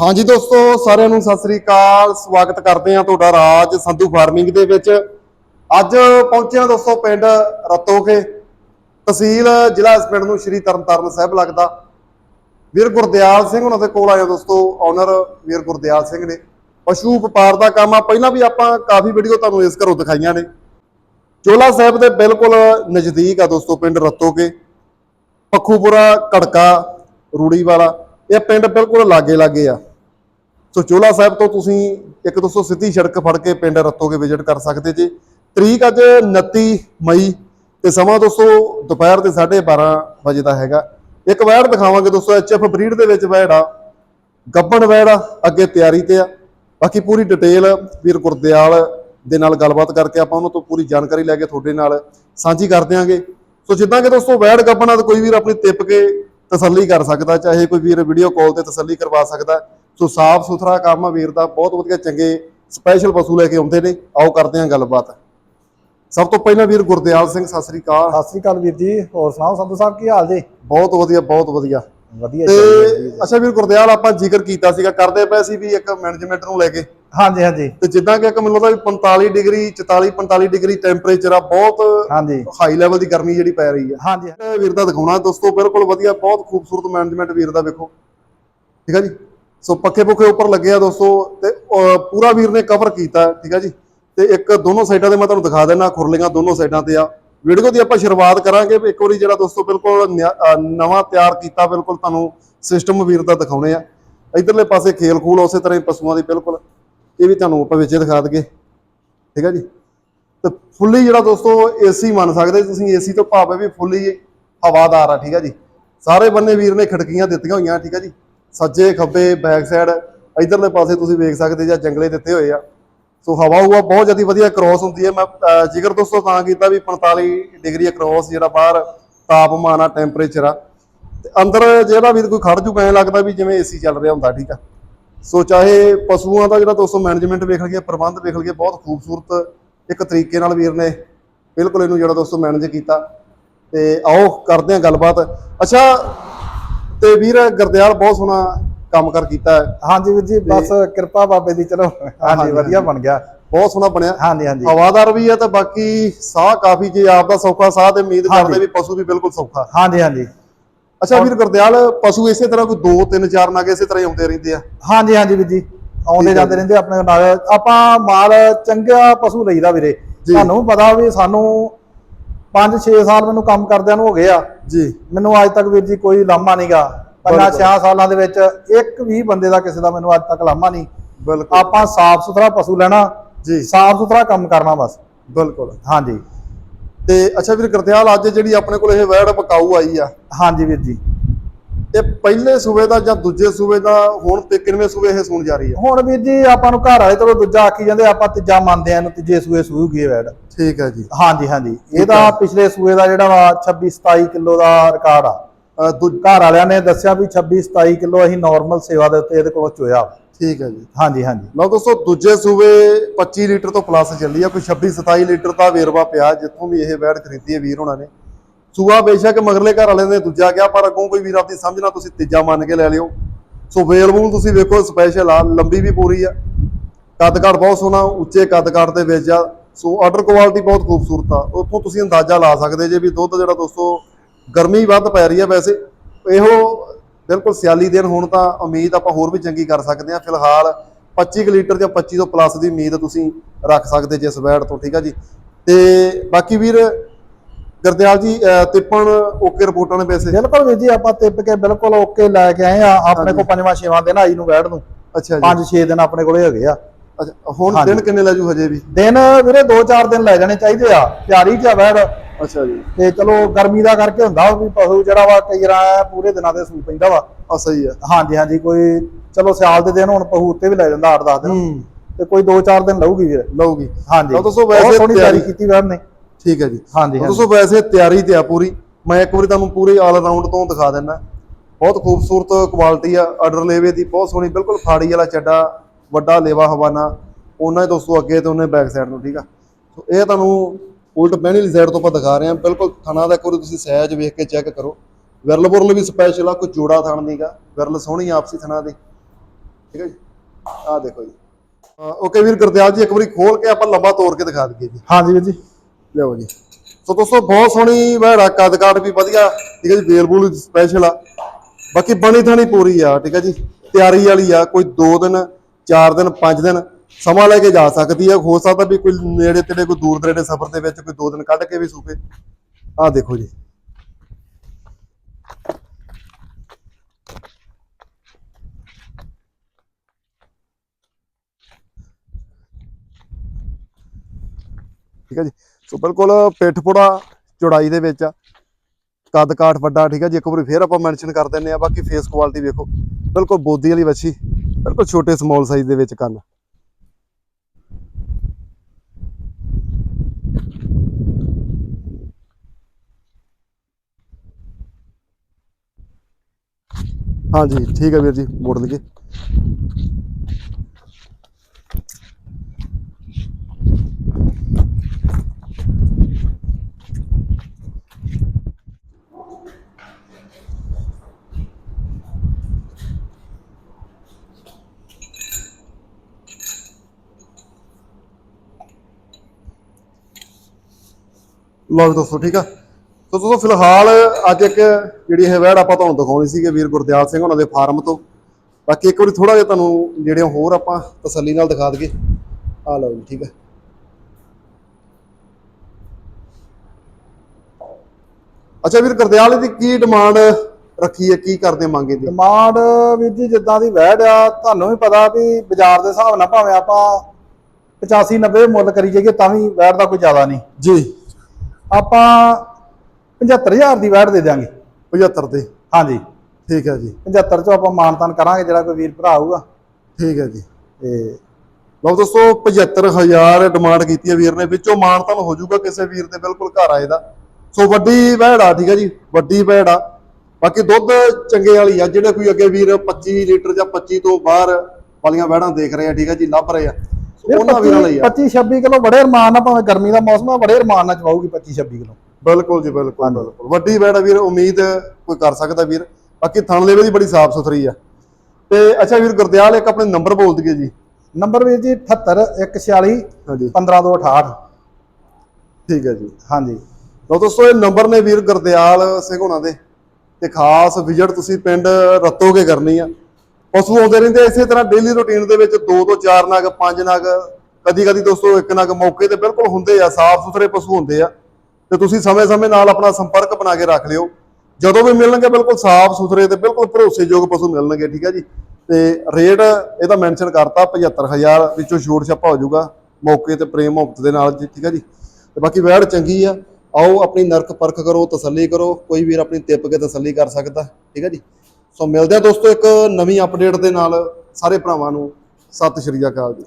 ਹਾਂਜੀ ਦੋਸਤੋ, ਸਾਰਿਆਂ ਨੂੰ ਸਤਿ ਸ੍ਰੀ ਅਕਾਲ। ਸਵਾਗਤ ਕਰਦੇ ਹਾਂ ਤੁਹਾਡਾ ਰਾਜ ਸੰਧੂ ਫਾਰਮਿੰਗ ਦੇ ਵਿੱਚ। ਅੱਜ ਪਹੁੰਚਿਆ ਦੋਸਤੋ ਪਿੰਡ ਰਤੋਕੇ। ਤਹਿਸੀਲ ਜ਼ਿਲ੍ਹਾ ਇਸ ਪਿੰਡ ਨੂੰ ਸ਼੍ਰੀ ਤਰਨਤਾਰਨ ਸਾਹਿਬ ਲੱਗਦਾ। ਵੀਰ ਗੁਰਦਿਆਲ ਸਿੰਘ ਉਹਨਾਂ ਦੇ ਕੋਲ ਆਇਆ ਦੋਸਤੋ ਓਨਰ ਵੀਰ ਗੁਰਦਿਆਲ ਸਿੰਘ ਨੇ। ਪਸ਼ੂ ਵਪਾਰ ਦਾ ਕੰਮ ਆ। ਪਹਿਲਾਂ ਵੀ ਆਪਾਂ ਕਾਫੀ ਵੀਡੀਓ ਤੁਹਾਨੂੰ ਇਸ ਘਰੋਂ ਦਿਖਾਈਆਂ ਨੇ। ਚੋਲਾ ਸਾਹਿਬ ਦੇ ਬਿਲਕੁਲ ਨਜ਼ਦੀਕ ਆ ਦੋਸਤੋ ਪਿੰਡ ਰਤੋਕੇ। ਪੱਖੂਪੁਰਾ, ਕੜਕਾ ਰੂੜੀ ਵਾਲਾ ਇਹ ਪਿੰਡ ਬਿਲਕੁਲ ਲਾਗੇ ਲਾਗੇ ਆ। ਸੋ ਚੋਲਾ ਸਾਹਿਬ ਤੋਂ ਤੁਸੀਂ ਇੱਕ ਦੋਸਤੋ ਸਿੱਧੀ ਸੜਕ ਫੜ ਕੇ ਪਿੰਡ ਰੱਤੋਗੇ ਵਿਜ਼ਿਟ ਕਰ ਸਕਦੇ ਜੀ। ਤਰੀਕ ਅੱਜ 29 ਮਈ ਤੇ ਸਮਾਂ ਦੋਸਤੋ ਦੁਪਹਿਰ ਦੇ 12:30 ਵਜੇ ਦਾ ਹੈਗਾ। ਇੱਕ ਵੈੜ ਦਿਖਾਵਾਂਗੇ ਦੋਸਤੋ, ਐਚਐਫ ਬਰੀਡ ਦੇ ਵਿੱਚ ਵੈੜ ਆ। ਗੱਬਣ ਵੈੜ ਆ, ਅੱਗੇ ਤਿਆਰੀ ਤੇ ਆ। ਬਾਕੀ ਪੂਰੀ ਡਿਟੇਲ ਵੀਰ ਗੁਰਦਿਆਲ ਦੇ ਨਾਲ ਗੱਲਬਾਤ ਕਰਕੇ ਆਪਾਂ ਉਹਨਾਂ ਤੋਂ ਪੂਰੀ ਜਾਣਕਾਰੀ ਲੈ ਕੇ ਤੁਹਾਡੇ ਨਾਲ ਸਾਂਝੀ ਕਰ ਦਿਆਂਗੇ। ਸੋ ਜਿੱਦਾਂ ਕਿ ਦੋਸਤੋ ਵੈੜ ਗੱਬਣਾ ਤਾਂ ਕੋਈ ਵੀਰ ਆਪਣੀ ਤਿੱਪ ਕੇ ਤਸੱਲੀ ਕਰ ਸਕਦਾ ਚਾਹੇ ਕੋਈ ਵੀਰ ਵੀਡੀਓ ਕਾਲ ਤੇ ਤਸੱਲੀ ਕਰਵਾ ਸਕਦਾ। ਸੋ ਸਾਫ਼ ਸੁਥਰਾ ਕੰਮ ਆ ਵੀਰ ਦਾ ਬਹੁਤ ਵਧੀਆ ਚੰਗੇ ਸਪੈਸ਼ਲ ਪਸ਼ੂ ਲੈ ਕੇ ਆਉਂਦੇ ਨੇ। ਆਓ ਕਰਦੇ ਹਾਂ ਗੱਲਬਾਤ। ਸਭ ਤੋਂ ਪਹਿਲਾਂ ਵੀਰ ਗੁਰਦਿਆਲ ਸਿੰਘ ਸਤਿ ਸ੍ਰੀ ਅਕਾਲ। ਸਤਿ ਸ੍ਰੀ ਅਕਾਲ ਵੀਰ ਜੀ ਹੋਰ ਸੁਣਾਓ ਸੰਧੂ ਸਾਹਿਬ ਕੀ ਹਾਲ ਜੀ? ਬਹੁਤ ਵਧੀਆ ਬਹੁਤ ਵਧੀਆ। ਵਧੀਆ ਤੇ ਅੱਛਾ ਵੀਰ ਗੁਰਦਿਆਲ ਆਪਾਂ ਜ਼ਿਕਰ ਕੀਤਾ ਸੀਗਾ ਕਰਦੇ ਪਏ ਸੀ ਵੀ ਇੱਕ ਮੈਨੇਜਮੈਂਟ ਨੂੰ ਲੈ ਕੇ। ਹਾਂਜੀ ਹਾਂਜੀ। ਤੇ ਜਿੱਦਾਂ ਕਿ ਇੱਕ ਮੈਨੂੰ ਲੱਗਦਾ ਵੀ 45 ਡਿਗਰੀ 44 45 ਡਿਗਰੀ ਟੈਂਪਰੇਚਰ ਆ ਬਹੁਤ ਹਾਂਜੀ। ਹਾਈ ਲੈਵਲ ਦੀ ਗਰਮੀ ਜਿਹੜੀ ਪੈ ਰਹੀ ਆ। ਹਾਂਜੀ। ਇਹ ਵੀਰ ਦਾ ਦਿਖਾਉਣਾ ਦੋਸਤੋ ਬਿਲਕੁਲ ਵਧੀਆ ਬਹੁਤ ਖੂਬਸੂਰਤ ਮੈਨੇਜਮੈਂਟ ਵੀਰ ਦਾ ਵੇਖੋ। ਠੀਕ ਆ ਜੀ? ਸੋ ਪੱਖੇ ਪੁੱਖੇ ਉੱਪਰ ਲੱਗੇ ਆ ਦੋਸਤੋ ਤੇ ਪੂਰਾ ਵੀਰ ਨੇ ਕਵਰ ਕੀਤਾ ਠੀਕ ਆ ਜੀ? ਤੇ ਇੱਕ ਦੋਨੋਂ ਸਾਈਡਾਂ ਤੇ ਮੈਂ ਤੁਹਾਨੂੰ ਦਿਖਾ ਦੇਣਾ ਖੁਰਲੀਆਂ ਦੋਨੋਂ ਸਾਈਡਾਂ ਤੇ ਆ। ਵੀਡੀਓ ਦੀ ਆਪਾਂ ਸ਼ੁਰੂਆਤ ਕਰਾਂਗੇ ਇੱਕ ਵਾਰੀ ਜਿਹੜਾ ਦੋਸਤੋ ਬਿਲਕੁਲ ਨਵਾਂ ਤਿਆਰ ਕੀਤਾ ਬਿਲਕੁਲ ਤੁਹਾਨੂੰ ਸਿਸਟਮ ਵੀਰ ਦਾ ਦਿਖਾਉਣੇ ਆ। ਇਧਰਲੇ ਪਾਸੇ ਖੇਲ ਖੂਲ ਉਸੇ ਤਰ੍ਹਾਂ ਹੀ ਪਸ਼ੂਆਂ ਦੀ ਬਿਲਕੁਲ। ਇਹ ਵੀ ਤੁਹਾਨੂੰ ਆਪਾਂ ਵਿੱਚ ਦਿਖਾ ਦਈਏ। ਠੀਕ ਹੈ ਜੀ? ਤੇ ਫੁੱਲੀ ਜਿਹੜਾ ਦੋਸਤੋ ਏਸੀ ਮੰਨ ਸਕਦੇ ਤੁਸੀਂ ਏਸੀ ਤੋਂ ਭਾਵੇਂ ਵੀ ਫੁੱਲੀ ਹਵਾਦਾਰ ਆ, ਠੀਕ ਆ ਜੀ? ਸਾਰੇ ਬੰਨੇ ਵੀਰ ਨੇ ਖਿੜਕੀਆਂ ਦਿੱਤੀਆਂ ਹੋਈਆਂ, ਠੀਕ ਹੈ ਜੀ? ਸੱਜੇ, ਖੱਬੇ ਬੈਕ ਸਾਈਡ ਇਧਰਲੇ ਪਾਸੇ ਤੁਸੀਂ ਵੇਖ ਸਕਦੇ ਜਾਂ ਜੰਗਲੇ ਦਿੱਤੇ ਹੋਏ ਆ। ਸੋ ਹਵਾ ਹੁਆ ਬਹੁਤ ਜ਼ਿਆਦਾ ਵਧੀਆ ਕ੍ਰੋਸ ਹੁੰਦੀ ਹੈ। ਮੈਂ ਜ਼ਿਕਰ ਦੋਸਤੋ ਤਾਂ ਕੀਤਾ ਵੀ 45 ਡਿਗਰੀ ਕ੍ਰੋਸ ਜਿਹੜਾ ਬਾਹਰ ਤਾਪਮਾਨ ਆ ਟੈਂਪਰੇਚਰ ਆ। ਤੇ ਅੰਦਰ ਜਿਹੜਾ ਵੀ ਕੋਈ ਖੜ ਜੂ, ਐਂ ਲੱਗਦਾ ਵੀ ਜਿਵੇਂ ਏਸੀ ਚੱਲ ਰਿਹਾ ਹੁੰਦਾ, ਠੀਕ ਆ? ਸੋ ਚਾਹੇ ਪਸ਼ੂਆਂ ਦਾ ਜਿਹੜਾ ਦੋਸਤੋ ਮੈਨੇਜਮੈਂਟ ਵੇਖ ਲਈਏ ਪ੍ਰਬੰਧ ਵੇਖ ਲਈਏ ਬਹੁਤ ਖੂਬਸੂਰਤ ਇੱਕ ਤਰੀਕੇ ਨਾਲ ਵੀਰ ਨੇ ਬਿਲਕੁਲ ਇਹਨੂੰ ਜਿਹੜਾ ਦੋਸਤੋ ਮੈਨੇਜ ਕੀਤਾ। ਤੇ ਆਓ ਕਰਦੇ ਹਾਂ ਗੱਲਬਾਤ। ਅੱਛਾ ਤੇ ਵੀਰ ਗਰਦਿਆਲ ਬਹੁਤ ਸੋਹਣਾ ਕੰਮ ਕਰ ਕੀਤਾ ਹਾਂਜੀ ਵੀਰ ਜੀ ਬਸ ਕਿਰਪਾ ਬਾਬੇ ਦੀ ਚਲੋ। ਹਾਂਜੀ ਵਧੀਆ ਬਣ ਗਿਆ। ਬਹੁਤ ਸੋਹਣਾ ਬਣਿਆ। ਹਾਂਜੀ ਹਾਂਜੀ। ਹਵਾਦਾਰ ਵੀ ਹੈ ਤੇ ਬਾਕੀ ਸਾਹ ਕਾਫੀ ਜੇ ਆਪ ਦਾ ਸੌਖਾ ਸਾਹ ਤੇ ਉਮੀਦ। ਕਰਦੇ ਵੀ ਪਸ਼ੂ ਵੀ ਬਿਲਕੁਲ ਸੌਖਾ। ਹਾਂਜੀ ਹਾਂਜੀ। ਅੱਛਾ ਵੀਰ ਗਰਦਿਆਲ ਪਸ਼ੂ ਇਸੇ ਤਰ੍ਹਾਂ ਕੋਈ 2 3 4 ਨਾਗੇ ਇਸੇ ਤਰ੍ਹਾਂ ਹੀ ਆਉਂਦੇ ਰਹਿੰਦੇ ਆ? ਹਾਂਜੀ ਹਾਂਜੀ ਵੀਰ ਜੀ ਆਉਂਦੇ ਜਾਂਦੇ ਰਹਿੰਦੇ ਆਪਣੇ ਨਾਲ। ਆਪਾਂ ਮਾਲ ਚੰਗਾ ਪਸ਼ੂ ਲਈਦਾ ਵੀਰੇ। ਤੁਹਾਨੂੰ ਪਤਾ ਵੀ ਸਾਨੂੰ 5-6 ਸਾਲ ਮੈਨੂੰ ਕੰਮ ਕਰਦਿਆਂ ਨੂੰ ਹੋ ਗਏ ਆ। ਜੀ। ਮੈਨੂੰ ਅੱਜ ਤੱਕ ਵੀਰ ਜੀ ਕੋਈ ਲਾਮਾ ਨਹੀਂਗਾ ਬਿਲਕੁਲ। ਛਿਆਂ ਸਾਲਾਂ ਦੇ ਵਿੱਚ ਇੱਕ ਵੀ ਬੰਦੇ ਦਾ ਕਿਸੇ ਦਾ ਮੈਨੂੰ ਅੱਜ ਤੱਕ ਲਾਮਾ ਨਹੀਂ ਬਿਲਕੁਲ। ਆਪਾਂ ਸਾਫ਼ ਸੁਥਰਾ ਪਸ਼ੂ ਲੈਣਾ ਜੀ। ਸਾਫ਼ ਸੁਥਰਾ ਕੰਮ ਕਰਨਾ ਬਸ। ਬਿਲਕੁਲ। ਹਾਂਜੀ। ਤੇ ਅੱਛਾ ਵੀਰ ਗਰਦਿਆਲ ਅੱਜ ਜਿਹੜੀ ਆਪਣੇ ਕੋਲ ਇਹ ਵੈੜ ਪਕਾਊ ਆਈ ਆ। ਹਾਂਜੀ ਵੀਰ ਜੀ। ਇਹ ਪਹਿਲੇ ਸੂਬੇ ਦਾ ਜਾਂ ਦੂਜੇ ਸੂਬੇ ਦਾ ਹੁਣ ਤੇ ਕਿੰਨਵੇਂ ਸੂਬੇ ਇਹ ਸੁਣ ਜਾ ਰਹੀ ਆ? ਹੁਣ ਵੀਰ ਜੀ ਆਪਾਂ ਨੂੰ ਘਰ ਵਾਲੇ ਚਲੋ ਦੂਜਾ ਆਖੀ ਜਾਂਦੇ ਆਪਾਂ ਤੀਜਾ ਮੰਨਦੇ ਆ ਇਹਨੂੰ ਤੀਜੇ ਸੂਏ ਸੂਗੀ ਵੈੜ। ਠੀਕ ਹੈ ਜੀ। ਹਾਂਜੀ ਹਾਂਜੀ। ਇਹਦਾ ਪਿਛਲੇ ਸੂਏ ਦਾ ਜਿਹੜਾ ਵਾ 26 27 ਕਿਲੋ ਦਾ ਰਿਕਾਰਡ ਆ। ਘਰ ਵਾਲਿਆਂ ਨੇ ਦੱਸਿਆ ਵੀ 26 27 ਕਿਲੋ ਅਸੀਂ ਨਾਰਮਲ ਸੇਵਾ ਦੇ ਉੱਤੇ ਇਹਦੇ ਕੋਲੋਂ ਚੋਇਆ ਠੀਕ ਹੈ ਜੀ। ਹਾਂਜੀ ਹਾਂਜੀ। ਲਓ ਦੋਸਤੋ ਦੂਜੇ ਸੂਬੇ 25 ਲੀਟਰ ਤੋਂ ਪਲੱਸ ਚੱਲੀ ਆ ਕੋਈ 26 27 ਲੀਟਰ ਦਾ ਵੇਰਵਾ ਪਿਆ ਜਿੱਥੋਂ ਵੀ ਇਹ ਵੈੜ ਖਰੀਦੀ ਹੈ ਵੀਰ ਹੋਣਾ ਨੇ। ਸੂਆ ਬੇਸ਼ੱਕ ਮਗਰਲੇ ਘਰ ਵਾਲਿਆਂ ਨੇ ਦੂਜਾ ਗਿਆ ਪਰ ਅੱਗੋਂ ਕੋਈ ਵੀਰ ਆਪਦੀ ਸਮਝਣਾ ਤੁਸੀਂ ਤੀਜਾ ਮੰਨ ਕੇ ਲੈ ਲਿਓ। ਸੋ ਵੇਲ ਵੂਲ ਤੁਸੀਂ ਵੇਖੋ ਸਪੈਸ਼ਲ ਆ ਲੰਬੀ ਵੀ ਪੂਰੀ ਆ। ਕੱਦ ਕਾਠ ਬਹੁਤ ਸੋਹਣਾ ਉੱਚੇ ਕੱਦ ਕਾਠ ਦੇ ਵਿੱਚ ਆ। ਸੋ ਆਰਡਰ ਕੁਆਲਿਟੀ ਬਹੁਤ ਖੂਬਸੂਰਤ ਆ। ਉੱਥੋਂ ਤੁਸੀਂ ਅੰਦਾਜ਼ਾ ਲਾ ਸਕਦੇ ਜੇ ਵੀ ਦੁੱਧ ਜਿਹੜਾ ਦੋਸਤੋ ਗਰਮੀ ਵੱਧ ਪੈ ਰਹੀ ਆ ਵੈਸੇ। ਇਹੋ ਬਿਲਕੁਲ ਸਿਆਲੀ ਦਿਨ ਹੋਣ ਤਾਂ ਉਮੀਦ ਆਪਾਂ ਹੋਰ ਵੀ ਚੰਗੀ ਕਰ ਸਕਦੇ ਆ ਫਿਲਹਾਲ 25 ਕੁ ਲੀਟਰ ਜਾਂ 25 ਤੋਂ ਪਲੱਸ ਦੀ ਉਮੀਦ ਤੁਸੀਂ ਰੱਖ ਸਕਦੇ ਜੇ ਇਸ ਵੈੜ ਤੋਂ ਠੀਕ ਆ ਜੀ? ਤੇ ਬਾਕੀ ਵੀਰ ਗਰਦਿਆਲ ਜੀ ਤਿੱਪਣ ਓਕੇ ਰਿਪੋਰਟਾਂ ਨੇ ਵੈਸੇ? ਬਿਲਕੁਲ ਵੀਰ ਜੀ ਆਪਾਂ ਤਿੱਪ ਕੇ ਬਿਲਕੁਲ ਓਕੇ ਲੈ ਕੇ ਆਏ ਆ। ਆਪਣੇ ਕੋਲ ਪੰਜਵਾਂ ਛੇਵਾਂ ਦਿਨ ਆਈ ਨੂੰ ਵੈੜ ਨੂੰ। ਅੱਛਾ ਜੀ। ਪੰਜ ਛੇ ਦਿਨ ਆਪਣੇ ਕੋਲੇ ਹੈਗੇ ਆ। ਅੱਛਾ ਹੁਣ। ਦਿਨ ਕਿੰਨੇ ਲੈ ਜੂ ਹਜੇ ਵੀ? ਦਿਨ ਵੀਰੇ 2-4 ਦਿਨ ਲੈ ਜਾਣੇ ਚਾਹੀਦੇ ਆ। ਤਿਆਰੀ ਚ ਆ ਵੈੜ ਅੱਛਾ ਜੀ। ਤੇ ਚਲੋ ਗਰਮੀ ਦਾ ਕਰਕੇ ਹੁੰਦਾ ਵੀ ਪਸ਼ੂ ਜਿਹੜਾ ਵਾ ਕਈ ਰਾਂ ਪੂਰੇ ਦਿਨਾਂ ਦੇ ਸੂ ਪੈਂਦਾ ਵਾ। ਸਹੀ ਆ ਹਾਂਜੀ ਹਾਂਜੀ ਕੋਈ ਚਲੋ ਸਿਆਲ ਦੇ ਦਿਨ ਹੁਣ ਪਸ਼ੂ ਉੱਤੇ ਵੀ ਲੈ ਜਾਂਦਾ 8-10 ਦਿਨ। ਤੇ ਕੋਈ 2-4 ਦਿਨ ਲਊਗੀ ਵੀਰ ਲਊਗੀ। ਹਾਂਜੀ। ਤਾਂ ਦੱਸੋ ਵੈਸੇ ਸੋਹਣੀ ਤਿਆਰੀ- ਕੀਤੀ ਵੈੜ ਨੇ ਠੀਕ ਹੈ ਜੀ। ਹਾਂਜੀ ਤਾਂ ਹਾਂਜੀ। ਦੱਸੋ ਵੈਸੇ ਤਿਆਰੀ ਤੇ ਆ ਪੂਰੀ। ਮੈਂ ਇੱਕ ਵਾਰੀ ਤੁਹਾਨੂੰ ਪੂਰੇ ਆਲ ਰਾਊਂਡ ਤੋਂ ਦਿਖਾ ਦਿੰਦਾ। ਬਹੁਤ ਖੂਬਸੂਰਤ ਕੁਆਲਿਟੀ ਆ ਆਰਡਰ ਲੇਵੇ ਦੀ ਬਹੁਤ ਸੋਹਣੀ ਬਿਲਕੁਲ ਫਾੜੀ ਵਾਲਾ ਚੱਡਾ ਵੱਡਾ ਲੇਵਾ ਹਵਾਨਾ। ਉਹਨਾਂ ਹੀ ਦੋਸਤੋ ਅੱਗੇ ਤੇ ਉਹਨੇ ਬੈਕ ਸਾਈਡ ਨੂੰ ਠੀਕ ਆ। ਸੋ ਇਹ ਤੁਹਾਨੂੰ ਉਲਟ ਪਹਿਣੀ ਵਾਲੀ ਸਾਈਡ ਤੋਂ ਆਪਾਂ ਦਿਖਾ ਰਹੇ ਹਾਂ। ਬਿਲਕੁਲ ਥਣਾ ਦਾ ਇੱਕ ਵਾਰੀ ਤੁਸੀਂ ਸਹਿਜ ਵੇਖ ਕੇ ਚੈੱਕ ਕਰੋ। ਵਿਰਲ ਬੁਰਲ ਵੀ ਸਪੈਸ਼ਲ ਆ ਕੋਈ ਜੋੜਾ ਥਣ ਨਹੀਂਗਾ ਵਿਰਲ ਸੋਹਣੀ ਆਪਸੀ ਥਣਾ ਦੀ। ਠੀਕ ਹੈ ਜੀ? ਆਹ ਦੇਖੋ ਜੀ। ਓਕੇ ਵੀਰ ਗੁਰਦਿਆਲ ਜੀ ਇੱਕ ਵਾਰੀ ਖੋਲ ਕੇ ਆਪਾਂ ਲੰਬਾ ਤੋੜ ਕੇ ਦਿਖਾ ਦਈਏ ਜੀ। ਹਾਂਜੀ ਵੀਰ ਜੀ। ਲਿਆਓ ਜੀ। ਸੋ ਦੋਸਤੋ ਬਹੁਤ ਸੋਹਣੀ ਵਹਿੜਾ ਕੱਦ ਕਾਠ ਵੀ ਵਧੀਆ। ਠੀਕ ਹੈ ਜੀ ਵੇਲਬੂਲ ਸਪੈਸ਼ਲ ਆ। ਬਾਕੀ ਬਣੀ ਥਾਣੀ ਪੂਰੀ ਆ ਠੀਕ ਹੈ ਜੀ। ਤਿਆਰੀ ਵਾਲੀ ਆ ਕੋਈ 2 ਦਿਨ 4 ਦਿਨ 5 ਦਿਨ। ਸਮਾਂ ਲੈ ਕੇ ਜਾ ਸਕਦੀ ਹੈ, ਹੋ ਸਕਦਾ ਵੀ ਕੋਈ ਨੇੜੇ ਤੇੜੇ, ਕੋਈ ਦੂਰ ਦਰੇਡੇ ਸਫ਼ਰ ਦੇ ਵਿੱਚ ਕੋਈ ਦੋ ਦਿਨ ਕੱਢ ਕੇ ਵੀ ਸੂਪੇ ਆਹ ਦੇਖੋ ਜੀ। ਠੀਕ ਹੈ ਜੀ। ਸੋ ਬਿਲਕੁਲ ਪਿੱਠ ਪੁੜਾ ਚੌੜਾਈ ਦੇ ਵਿੱਚ ਆ। ਕੱਦ ਕਾਠ ਵੱਡਾ, ਠੀਕ ਹੈ ਜੀ। ਇੱਕ ਵਾਰੀ ਫੇਰ ਆਪਾਂ ਮੈਂਸ਼ਨ ਕਰ ਦਿੰਨੇ ਆ ਬਾਕੀ ਫੇਸ ਕੁਆਲਿਟੀ ਵੇਖੋ। ਬਿਲਕੁਲ ਬੋਦੀ ਵਾਲੀ ਵੱਛੀ, ਬਿਲਕੁਲ ਛੋਟੇ ਸਮਾਲ ਸਾਈਜ਼ ਦੇ ਵਿੱਚ ਕੰਨ। ਹਾਂਜੀ ਠੀਕ ਹੈ ਵੀਰ ਜੀ ਮੋੜ ਲਈਏ। ਲਓ ਜੀ ਦੋਸਤੋ ਠੀਕ ਆ। ਸੋ ਦੋਸਤੋ ਫਿਲਹਾਲ ਅੱਜ ਇੱਕ ਜਿਹੜੀ ਇਹ ਵੈੜ ਆਪਾਂ ਤੁਹਾਨੂੰ ਦਿਖਾਉਣੀ ਸੀਗੀ ਵੀਰ ਗੁਰਦਿਆਲ ਸਿੰਘ ਉਹਨਾਂ ਦੇ ਫਾਰਮ ਤੋਂ। ਬਾਕੀ ਇੱਕ ਵਾਰੀ ਥੋੜਾ ਜਿਹਾ ਤੁਹਾਨੂੰ ਜਿਹੜੇ ਹੋਰ ਆਪਾਂ ਤਸੱਲੀ ਨਾਲ ਦਿਖਾ ਦਈਏ। ਆ ਲਓ ਜੀ ਠੀਕ ਆ ਅੱਛਾ ਵੀਰ ਗੁਰਦਿਆਲ ਦੀ ਕੀ ਡਿਮਾਂਡ ਰੱਖੀ ਹੈ? ਕੀ ਕਰਦੇ ਮੰਗੇ ਦੀ ਡਿਮਾਂਡ ਵੀਰ ਜੀ ਜਿੱਦਾਂ ਦੀ ਵੈੜ ਆ ਤੁਹਾਨੂੰ ਵੀ ਪਤਾ ਵੀ ਬਾਜ਼ਾਰ ਦੇ ਹਿਸਾਬ ਨਾਲ ਭਾਵੇਂ ਆਪਾਂ 85 90 ਮੁੱਲ ਕਰੀ ਜਾਈਏ ਤਾਂ ਵੀ ਵੈੜ ਦਾ ਕੋਈ ਜ਼ਿਆਦਾ ਨਹੀਂ। ਜੀ। ਆਪਾਂ 75000 ਦੀ ਵੈੜ ਦੇ ਦਿਆਂਗੇ 75 ਦੇ ਹਾਂਜੀ ਠੀਕ ਹੈ ਜੀ। 75 ਚੋਂ ਆਪਾਂ ਮਾਨਤਾਨ ਕਰਾਂਗੇ ਜਿਹੜਾ ਕੋਈ ਵੀਰ ਭਰਾ ਆਊਗਾ। ਠੀਕ ਹੈ ਜੀ। ਤੇ ਲਓ ਦੋਸਤੋ 75000 ਡਿਮਾਂਡ ਕੀਤੀ ਹੈ ਵੀਰ ਨੇ। ਵਿੱਚੋਂ ਮਾਨਤਨ ਹੋ ਜਾਊਗਾ ਕਿਸੇ ਵੀਰ ਦੇ ਬਿਲਕੁਲ ਘਰ ਆਏ ਦਾ। ਸੋ ਵੱਡੀ ਵਹਿੜ ਆ ਠੀਕ ਹੈ ਜੀ। ਵੱਡੀ ਵਹਿੜ ਆ। ਬਾਕੀ ਦੁੱਧ ਚੰਗੇ ਵਾਲੀ ਆ। ਜਿਹੜੇ ਕੋਈ ਅੱਗੇ ਵੀਰ 25 ਲੀਟਰ ਜਾਂ 25 ਤੋਂ ਬਾਹਰ ਵਾਲੀਆਂ ਵਹਿੜਾਂ ਦੇਖ ਰਹੇ ਆ ਠੀਕ ਹੈ ਜੀ ਲੱਭ ਰਹੇ ਆ। ਉਹਨਾਂ ਵੀਰਾਂ ਲਈ ਆ। 25 26 ਕਿਲੋ ਬੜੇ ਅਰਮਾਨ ਨਾਲ ਭਾਵੇਂ ਗਰਮੀ ਦਾ ਮੌਸਮ ਆ ਬੜੇ ਅਰਮਾਨ ਨਾਲ ਚਵਾਊਗੀ 25 26 ਕਿਲੋ। ਬਿਲਕੁਲ ਜੀ ਬਿਲਕੁਲ ਬਿਲਕੁਲ। ਵੱਡੀ ਆ ਵੀਰ ਉਮੀਦ ਕੋਈ ਕਰ ਸਕਦਾ ਵੀਰ। ਬਾਕੀ ਥਣ ਲੈਵੇ ਦੀ ਬੜੀ ਸਾਫ਼ ਸੁਥਰੀ ਆ। ਤੇ ਅੱਛਾ ਵੀਰ ਗੁਰਦਿਆਲ ਇੱਕ ਆਪਣੇ ਨੰਬਰ ਬੋਲ ਦਈਏ ਜੀ। ਨੰਬਰ ਵੀਰ ਜੀ 78 146 ਹਾਂਜੀ। 15268 ਠੀਕ ਹੈ ਜੀ। ਹਾਂਜੀ। ਲਓ ਦੋਸਤੋ ਇਹ ਨੰਬਰ ਨੇ ਵੀਰ ਗੁਰਦਿਆਲ ਸਿੰਘ ਹੋਣਾ ਦੇ। ਤੇ ਖਾਸ ਵਿਜ਼ਿਟ ਤੁਸੀਂ ਪਿੰਡ ਰੱਤੋਗੇ ਕਰਨੀ ਆ। ਪਸ਼ੂ ਆਉਂਦੇ ਰਹਿੰਦੇ ਇਸੇ ਤਰ੍ਹਾਂ ਡੇਲੀ ਰੁਟੀਨ ਦੇ ਵਿੱਚ ਦੋ ਤੋਂ ਚਾਰ ਨਗ ਪੰਜ ਨਗ। ਕਦੀ ਕਦੀ ਦੋਸਤੋ ਇੱਕ ਨਗ ਮੌਕੇ ਤੇ ਬਿਲਕੁਲ ਹੁੰਦੇ ਆ ਸਾਫ਼ ਸੁਥਰੇ ਪਸ਼ੂ ਹੁੰਦੇ ਆ। ਤੇ ਤੁਸੀਂ ਸਮੇਂ-ਸਮੇਂ ਨਾਲ ਆਪਣਾ ਸੰਪਰਕ ਬਣਾ ਕੇ ਰੱਖ ਲਿਓ। ਜਦੋਂ ਵੀ ਮਿਲਣਗੇ ਬਿਲਕੁਲ ਸਾਫ਼ ਸੁਥਰੇ ਤੇ ਬਿਲਕੁਲ ਭਰੋਸੇਯੋਗ ਪਸ਼ੂ ਮਿਲਣਗੇ, ਠੀਕ ਹੈ ਜੀ? ਤੇ ਰੇਟ ਇਹਦਾ ਮੈਂਸ਼ਨ ਕਰਤਾ 75000 ਵਿੱਚੋਂ ਛੋਟ ਛਾਪਾ ਹੋ ਜਾਊਗਾ, ਮੌਕੇ ਤੇ ਪ੍ਰੇਮ ਮੁਹੱਬਤ ਦੇ ਨਾਲ ਜੀ, ਠੀਕ ਹੈ ਜੀ? ਤੇ ਬਾਕੀ ਵੈੜ ਚੰਗੀ ਆ, ਆਓ ਆਪਣੀ ਨਰਕ ਪਰਖ ਕਰੋ, ਤਸੱਲੀ ਕਰੋ, ਕੋਈ ਵੀਰ ਆਪਣੀ ਤਿੱਪ ਕੇ ਤਸੱਲੀ ਕਰ ਸਕਦਾ, ਠੀਕ ਹੈ ਜੀ? ਸੋ ਮਿਲਦੇ ਆ ਦੋਸਤੋ ਇੱਕ ਨਵੀਂ ਅਪਡੇਟ ਦੇ ਨਾਲ, ਸਾਰੇ ਭਰਾਵਾਂ ਨੂੰ ਸਤਿ ਸ਼੍ਰੀ ਅਕਾਲ ਜੀ।